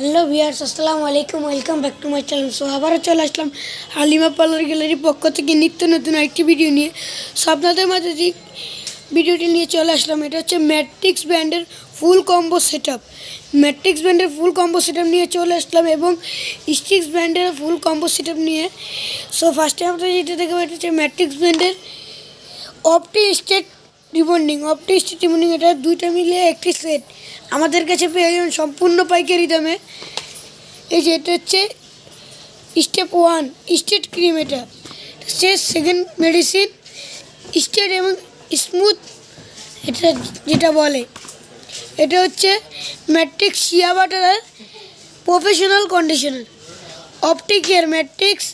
Hello viewers আসসালামু আলাইকুম welcome back to my channel so আবারও চলে আসলাম হালিমা পার্লার গ্যালারির পক্ষ থেকে নিত্য নতুন একটি ভিডিও নিয়ে। সো আপনাদের মাঝে যে ভিডিওটি নিয়ে চলে আসলাম, এটা হচ্ছে ম্যাট্রিক্স ব্র্যান্ডের full combo set up matrix ব্র্যান্ডের ফুল কম্বো সেট নিয়ে চলে আসলাম এবং স্টিক্স ব্র্যান্ডের ফুল কম্বো সেট নিয়ে। সো ফার্স্টে আমরা যেটা দেখব, এটা হচ্ছে ম্যাট্রিক্স ব্র্যান্ডের Opti straight rebonding Opti straight rebonding এটা দুইটা মিলিয়ে একটি সেট আমাদের কাছে পেয়ে যাবেন সম্পূর্ণ পাইকারি দামে। এই যে এটা হচ্ছে স্টেপ ওয়ান স্টেট ক্রিম এটা। সে সেকেন্ড মেডিসিন স্টেট এবং স্মুথ এটা যেটা বলে। এটা হচ্ছে matrix shea বাটারের professional conditioner optic hair matrix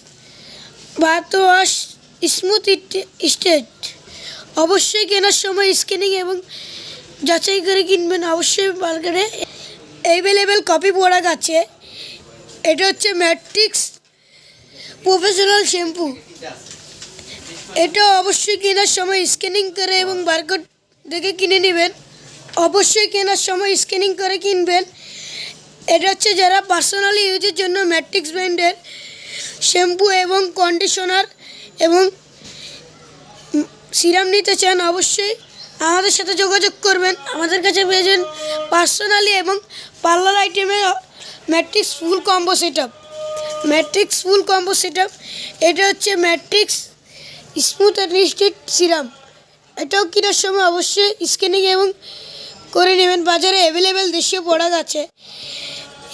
wash smooth straight অবশ্যই কেনার সময় স্ক্যানিং এবং যাচাই করে কিনবেন। অবশ্যই মার্কেটে অ্যাভেলেবেল কপি প্রোডাক্ট আছে। এটা হচ্ছে ম্যাট্রিক্স প্রফেশনাল শ্যাম্পু এটা অবশ্যই কেনার সময় স্ক্যানিং করে এবং বারকোড দেখে কিনে নেবেন। অবশ্যই কেনার সময় স্ক্যানিং করে কিনবেন। এটা হচ্ছে যারা পার্সোনালি ইউজের জন্য ম্যাট্রিক্স ব্র্যান্ডের শ্যাম্পু এবং কন্ডিশনার এবং সিরাম নিতে চান অবশ্যই। আমাদের সাথে যোগাযোগ করবেন। আমাদের কাছে পেয়েছেন পার্সোনালি এবং পার্লার আইটেমের matrix full combo set up matrix full combo set up এটা হচ্ছে matrix smooth and straight serum এটাও কেনার সময় অবশ্যই স্ক্যানিং এবং করে নেবেন। বাজারে অ্যাভেলেবেল দেশীয় প্রোডাক্ট আছে।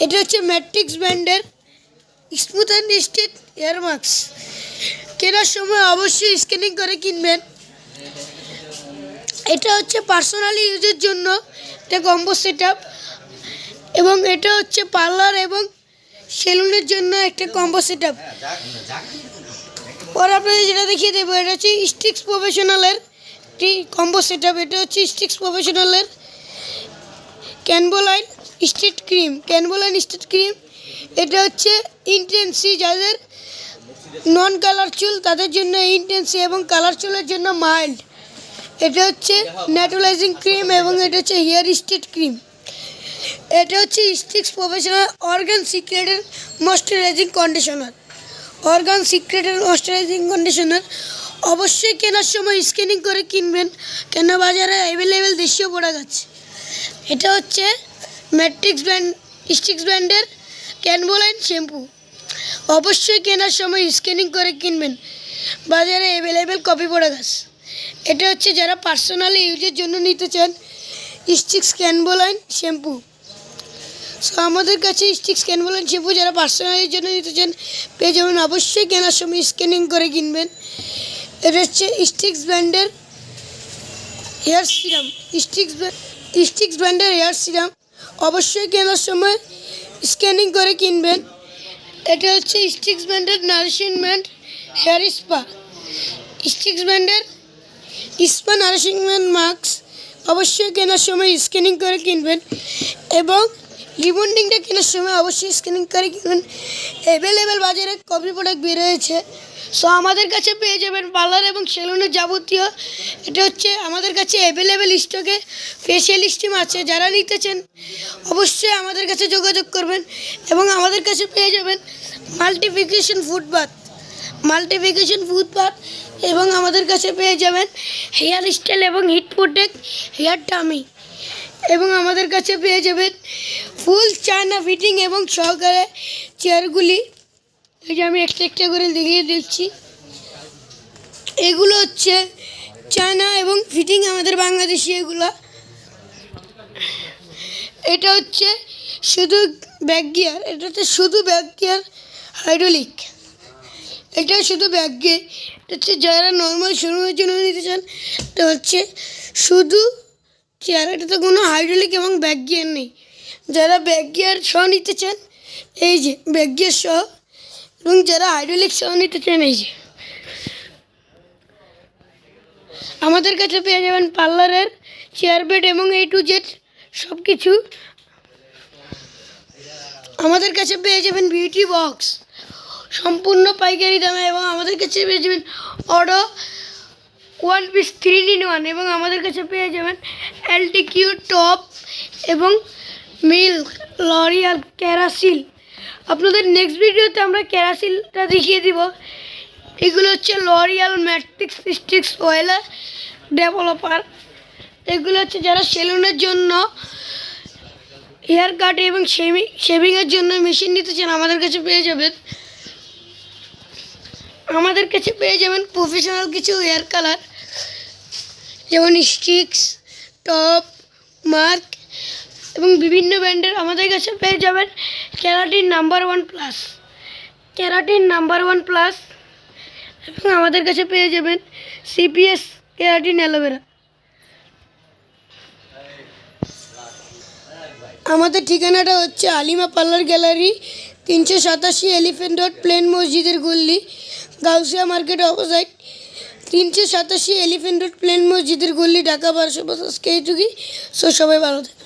এটা হচ্ছে ম্যাট্রিক্স ব্র্যান্ডের smooth and straight hair mask কেনার সময় অবশ্যই স্ক্যানিং করে কিনবেন। এটা হচ্ছে পার্সোনালি ইউজের জন্য এটা কম্বো সেট এবং এটা হচ্ছে পার্লার এবং সেলুনের জন্য একটা কম্বো সেট আপ পরে আপনাদের যেটা দেখিয়ে দেবো, এটা হচ্ছে স্টিক্স প্রফেশনালের একটি কম্বো সেট আপ এটা হচ্ছে Streax প্রফেশনালের Canvoline straight cream Canvoline straight cream এটা হচ্ছে ইন্টেন্সি যাদের নন কালার চুল তাদের জন্য ইন্টেন্সি এবং কালার চুলের জন্য মাইল্ড এটা হচ্ছে ন্যাটুলাইজিং ক্রিম এবং এটা হচ্ছে হেয়ার স্টেট ক্রিম এটা হচ্ছে স্টিক্স প্রফেশনাল অর্গান সিক্রেটের ময়শ্চারাইজিং কন্ডিশনার অর্গান সিক্রেটের ময়শ্চারাইজিং কন্ডিশনার অবশ্যই কেনার সময় স্ক্যানিং করে কিনবেন কেন বাজারে অ্যাভেলেবেল দেশীয় প্রোডাক্ট আছে। এটা হচ্ছে ম্যাট্রিক্স ব্র্যান্ড স্টিক্স ব্র্যান্ডের ক্যানবোলাইন শ্যাম্পু অবশ্যই কেনার সময় স্ক্যানিং করে কিনবেন। বাজারে অ্যাভেলেবেল কপি প্রোডাক্ট আছে এটা হচ্ছে যারা পার্সোনালি ইউজের জন্য নিতে চান স্টিক্স ক্যানবোলাইন শ্যাম্পু সো আমাদের কাছে স্টিক্স ক্যানবোলাইন শ্যাম্পু যারা পার্সোনালির জন্য নিতে চান, পেয়ে যাবেন। অবশ্যই কেনার সময় স্ক্যানিং করে কিনবেন। এটা হচ্ছে স্টিক্স ব্র্যান্ডের হেয়ার সিরাম স্টিক্স স্টিক্স ব্র্যান্ডের হেয়ার সিরাম অবশ্যই কেনার সময় স্ক্যানিং করে কিনবেন। এটা হচ্ছে স্টিক্স ব্যান্ডের nourishing brand hair spa Streax ব্যান্ডের স্পা নারিশমেন্ট মাস্ক অবশ্যই কেনার সময় স্ক্যানিং করে কিনবেন এবং রিবন্ডিংটা কেনার সময় অবশ্যই স্ক্যানিং করে কিনবেন অ্যাভেলেবেল বাজারে কপি প্রোডাক্ট বের হয়েছে সো আমাদের কাছে পেয়ে যাবেন পার্লার এবং সেলুনের যাবতীয়। এটা হচ্ছে আমাদের কাছে অ্যাভেলেবেল স্টকে ফেশিয়াল স্টিম আছে, যারা নিতে চান, অবশ্যই আমাদের কাছে যোগাযোগ করবেন এবং আমাদের কাছে পেয়ে যাবেন মাল্টিফিকেশন ফুড বাথ মাল্টিফিকেশন ফুড বাথ এবং আমাদের কাছে পেয়ে যাবেন হেয়ার স্টাইল এবং হিট প্রোটেক্ট হেয়ার টামি এবং আমাদের কাছে পেয়ে যাবেন ফুল চায়না ফিটিং এবং সহকারে চেয়ারগুলি। এই যে আমি একটা একটা করে দেখিয়ে দিচ্ছি। এগুলো হচ্ছে চায়না এবং ফিটিং আমাদের বাংলাদেশি এগুলো। এটা হচ্ছে শুধু ব্যাক গিয়ার এটা হচ্ছে শুধু ব্যাক গিয়ার হাইড্রোলিক। এটা শুধু ব্যাক গিয়ার, এটা হচ্ছে যারা নর্মাল শোরুমের জন্য নিতে চান, এটা হচ্ছে শুধু চেয়ার এটাতে কোনো হাইড্রোলিক এবং ব্যাক গিয়ার নেই। যারা ব্যাক গিয়ার সহ নিতে চান, এই যে ব্যাক গিয়ার সহ এবং যারা হাইড্রোলিক সহ নিতে চান, এই যে। আমাদের কাছে পেয়ে যাবেন পার্লারের চেয়ার বেড এবং এই টু জেড সব কিছু আমাদের কাছে পেয়ে যাবেন বিউটি বক্স সম্পূর্ণ পাইকারি দামে, এবং আমাদের কাছে পেয়ে যাবেন order one piece three in one এবং আমাদের কাছে পেয়ে যাবেন এলটি কিউ টপ এবং মিল্ক লরিয়াল ক্যারাসিল আপনাদের নেক্সট ভিডিওতে আমরা ক্যারাসিলটা দেখিয়ে দিব। এগুলো হচ্ছে লরিয়াল ম্যাট্রিক্স স্টিক্স ওয়েলার ডেভেলপার এগুলো হচ্ছে যারা সেলুনের জন্য হেয়ার কাট এবং শেভিং শেভিংয়ের জন্য মেশিন নিতে চান, আমাদের কাছে পেয়ে যাবেন। আমাদের কাছে পেয়ে যাবেন প্রফেশনাল কিছু হেয়ার কালার যেমন স্টিক্স টপ, মার্ক এবং বিভিন্ন ব্র্যান্ডের আমাদের কাছে পেয়ে যাবেন keratin number one plus. Keratin number one plus এবং আমাদের কাছে পেয়ে যাবেন সিপিএস ক্যারাটিন অ্যালোভেরা। আমাদের ঠিকানাটা হচ্ছে আলিমা পার্লার গ্যালারি, তিনশো সাতাশি এলিফেন্ট রোড, প্লেন মসজিদের গল্লি গাউসিয়া মার্কেট অপোসাইট তিনশো সাতাশি এলিফেন্ট রোড, প্লেন মসজিদের গল্লি ঢাকা বারোশো পঞ্চাশ কেটুকি সো সবাই ভালো থাকে